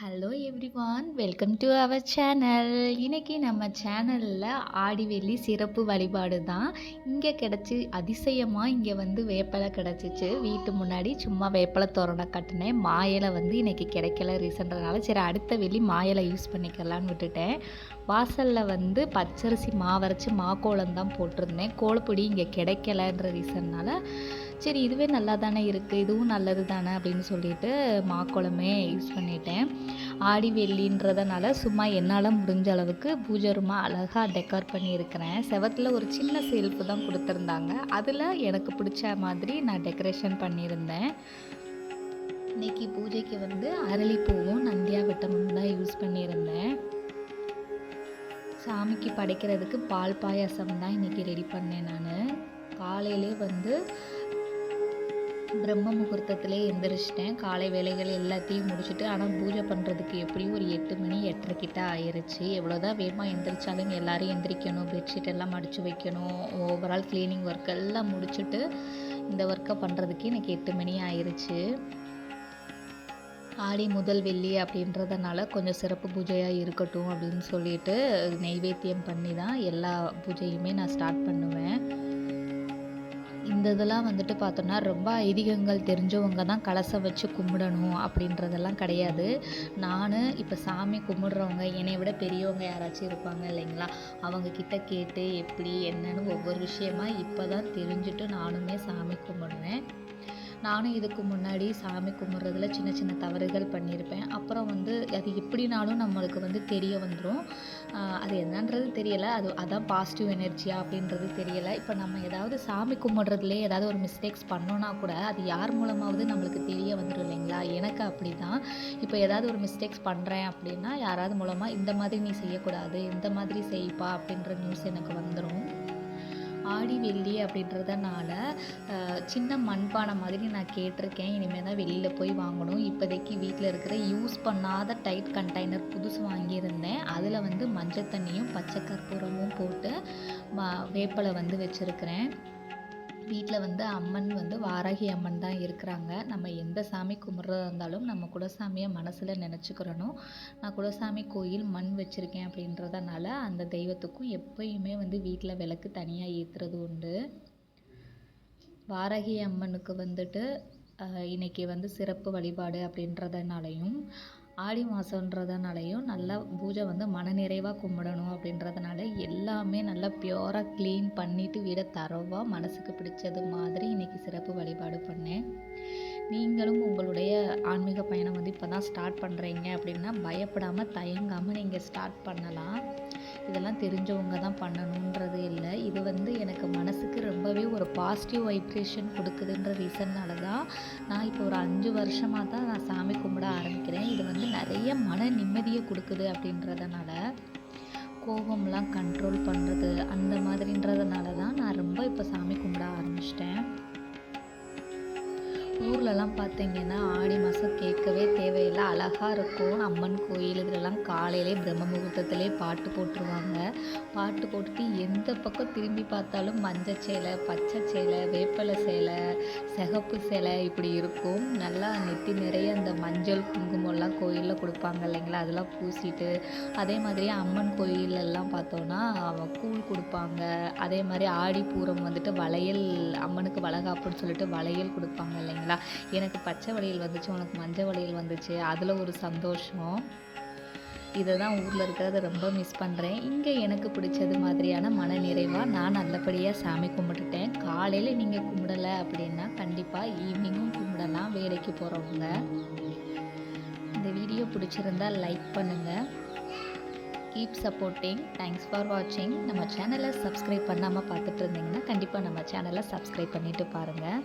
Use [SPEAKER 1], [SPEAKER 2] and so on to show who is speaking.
[SPEAKER 1] Hello everyone welcome to our channel இன்றைக்கி நம்ம சேனலில் ஆடிவெள்ளி சிறப்பு வழிபாடு தான். இங்கே கிடச்சி அதிசயமாக இங்கே வந்து வேப்பலை கிடச்சிச்சு. வீட்டு முன்னாடி சும்மா வேப்பலை தோரணம் கட்டினேன். மாயலை வந்து இன்னைக்கு கிடைக்கல ரீசன்றதுனால சரி அடுத்த வெள்ளி மாயலை யூஸ் பண்ணிக்கலான்னு விட்டுட்டேன். வாசலில் வந்து பச்சரிசி மாவரைச்சி மாக்கோளம் தான் போட்டிருந்தேன். கோலப்பொடி இங்கே கிடைக்கலன்ற ரீசன்னால் சரி இதுவே நல்லா தானே இருக்குது இதுவும் நல்லது தானே அப்படின்னு சொல்லிட்டு மாக்குளமே யூஸ் பண்ணிட்டேன். ஆடி வெள்ளின்றதுனால சும்மா என்னால் முடிஞ்ச அளவுக்கு பூஜை ரூமா அழகாக டெக்கார் பண்ணியிருக்கிறேன். செவத்தில் ஒரு சின்ன செல்ஃபு தான் கொடுத்துருந்தாங்க. அதில் எனக்கு பிடிச்ச மாதிரி நான் டெக்கரேஷன் பண்ணியிருந்தேன். இன்னைக்கு பூஜைக்கு வந்து அரளிப்பூவும் நந்தியா விட்டமும் தான் யூஸ் பண்ணியிருந்தேன். சாமிக்கு படைக்கிறதுக்கு பால் பாயாசம் தான் இன்றைக்கி ரெடி பண்ணேன் நான். காலையிலே வந்து பிரம்ம முகூர்த்தத்திலே எந்திரிச்சிட்டேன். காலை வேலைகள் எல்லாத்தையும் முடிச்சுட்டு ஆனால் பூஜை பண்ணுறதுக்கு எப்படியும் ஒரு எட்டு மணி எட்டரை கிட்ட ஆயிருச்சு. எவ்வளோதான் வேகமாக எந்திரிச்சாலும் எல்லாரும் எந்திரிக்கணும். பெட்ஷீட் எல்லாம் மடித்து வைக்கணும். ஓவரால் க்ளீனிங் ஒர்க் எல்லாம் முடிச்சுட்டு இந்த ஒர்க்கை பண்ணுறதுக்கு எனக்கு எட்டு மணி ஆயிடுச்சு ஆடி முதல் வெள்ளி அப்படின்றதுனால கொஞ்சம் சிறப்பு பூஜையாக இருக்கட்டும் அப்படின்னு சொல்லிட்டு நெய்வேத்தியம் பண்ணி தான் எல்லா பூஜையுமே நான் ஸ்டார்ட் பண்ணுவேன். இந்த இதெல்லாம் வந்துட்டு பார்த்தோன்னா ரொம்ப ஐதீகங்கள் தெரிஞ்சவங்க தான் கலசம் வச்சு கும்பிடணும் அப்படின்றதெல்லாம் கிடையாது. நான் இப்போ சாமி கும்பிடுறவங்க என்னை விட பெரியவங்க யாராச்சும் இருப்பாங்க இல்லைங்களா? அவங்க கிட்ட கேட்டு எப்படி என்னன்னு ஒவ்வொரு விஷயமா இப்போ தான் தெரிஞ்சுட்டு நானுமே சாமி கும்பிட்றேன். நானும் இதுக்கு முன்னாடி சாமி கும்பிட்றதுல சின்ன சின்ன தவறுகள் பண்ணியிருப்பேன். அப்புறம் வந்து அது எப்படினாலும் நம்மளுக்கு வந்து தெரிய வந்துடும் அது என்னன்றது தெரியலை. அது அதான் பாசிட்டிவ் எனர்ஜியா அப்படின்றது தெரியலை. இப்போ நம்ம ஏதாவது சாமி கும்பிட்றதுலே ஏதாவது ஒரு மிஸ்டேக்ஸ் பண்ணோன்னா கூட அது யார் மூலமாவது நம்மளுக்கு தெரிய வந்துடும் இல்லைங்களா? எனக்கு அப்படி தான் இப்போ ஏதாவது ஒரு மிஸ்டேக்ஸ் பண்ணுறேன் அப்படின்னா யாராவது மூலமாக இந்த மாதிரி நீ செய்யக்கூடாது இந்த மாதிரி செய்ப்பா அப்படின்ற நியூஸ் எனக்கு வந்துடும் ஆடி வெள்ளி அப்படின்றதுனால சின்ன மண்பானை மாதிரி நான் கேட்டிருக்கேன். இனிமேல் தான் வெளியில் போய் வாங்கணும். இப்போதைக்கு வீட்டில் இருக்கிற யூஸ் பண்ணாத டைட் கண்டெய்னர் புதுசு வாங்கியிருந்தேன். அதில் வந்து மஞ்சள் தண்ணியும் பச்சை கற்பூரமும் போட்டு வேப்பலை வந்து வச்சுருக்கிறேன். வீட்டில் வந்து அம்மன் வந்து வாராகி அம்மன் தான் இருக்கிறாங்க. நம்ம எந்த சாமி கும்பிட்றதா இருந்தாலும் நம்ம குலசாமியை மனசில் நினச்சிக்கிறணும். நான் குலசாமி கோயில் மண் வச்சுருக்கேன் அப்படின்றதுனால அந்த தெய்வத்துக்கும் எப்பயுமே வந்து வீட்டில் விளக்கு தனியாக ஏற்றுறது உண்டு. வாராகி அம்மனுக்கு வந்துட்டு இன்றைக்கி வந்து சிறப்பு வழிபாடு அப்படின்றதுனாலையும் ஆடி மாதன்றதுனாலையும் நல்லா பூஜை வந்து மனநிறைவாக கும்பிடணும் அப்படின்றதுனால எல்லாமே நல்லா பியூராக க்ளீன் பண்ணிவிட்டு வீடை தரவாக மனசுக்கு பிடிச்சது மாதிரி இன்றைக்கி சிறப்பு வழிபாடு பண்ணேன். நீங்களும் உங்களுடைய ஆன்மீக பயணம் வந்து இப்போ தான் ஸ்டார்ட் பண்ணுறீங்க அப்படின்னா பயப்படாமல் தயங்காமல் நீங்கள் ஸ்டார்ட் பண்ணலாம். இதெல்லாம் தெரிஞ்சவங்க தான் பண்ணணுன்றது இல்லை. இது வந்து எனக்கு மனசுக்கு ரொம்பவே ஒரு பாசிட்டிவ் வைப்ரேஷன் கொடுக்குதுன்ற ரீசன்னால தான் நான் இப்போ ஒரு அஞ்சு வருஷமாக தான் நான் சாமி கும்பிட ஆரம்பிக்கிறேன். இது வந்து நிறைய மன நிம்மதியை கொடுக்குது அப்படின்றதுனால கோபம்லாம் கண்ட்ரோல் பண்ணுறது அந்த மாதிரின்றதுனால தான் நான் ரொம்ப இப்போ சாமி கும்பிட ஆரம்பிச்சிட்டேன். ஊர்லலாம் பார்த்தீங்கன்னா ஆடி மாதம் கேட்கவே தேவை அழகாக இருக்கும். அம்மன் கோயில் இதிலெல்லாம் காலையிலே பிரம்ம முகூர்த்தத்திலே பாட்டு போட்டுருவாங்க. பாட்டு போட்டுட்டு எந்த பக்கம் திரும்பி பார்த்தாலும் மஞ்சள் சேலை பச்சை சேலை வேப்பலை சேலை சிகப்பு சேலை இப்படி இருக்கும். நல்லா நெத்தி நிறைய அந்த மஞ்சள் குங்குமம்லாம் கோயிலில் கொடுப்பாங்க இல்லைங்களா? அதெல்லாம் பூசிட்டு அதே மாதிரி அம்மன் கோயிலெல்லாம் பார்த்தோன்னா கூழ் கொடுப்பாங்க. அதே மாதிரி ஆடி பூரம் வந்துட்டு வளையல் அம்மனுக்கு வளகாப்புன்னு சொல்லிட்டு வளையல் கொடுப்பாங்க இல்லைங்களா? எனக்கு பச்சை வளையல் வந்துச்சு உனக்கு மஞ்சள் வளையல் வந்துச்சு அதில் ஒரு சந்தோஷம். இதை தான் ஊரில் இருக்கிறத ரொம்ப மிஸ் பண்ணுறேன் இங்கே எனக்கு பிடிச்சது மாதிரியான மன நிறைவாக நான் நல்லபடியாக சாமி கும்பிட்டுட்டேன். காலையில் நீங்கள் கும்பிடலை அப்படின்னா கண்டிப்பாக ஈவினிங்கும் கும்பிடலாம் வேலைக்கு போகிறவங்க இந்த வீடியோ பிடிச்சிருந்தா லைக் பண்ணுங்கள் கீப் சப்போர்ட்டிங் தேங்க்ஸ் ஃபார் வாட்சிங் நம்ம சேனலை சப்ஸ்கிரைப் பண்ணாமல் பார்த்துட்டு இருந்தீங்கன்னா கண்டிப்பாக நம்ம சேனலை சப்ஸ்கிரைப் பண்ணிவிட்டு பாருங்கள்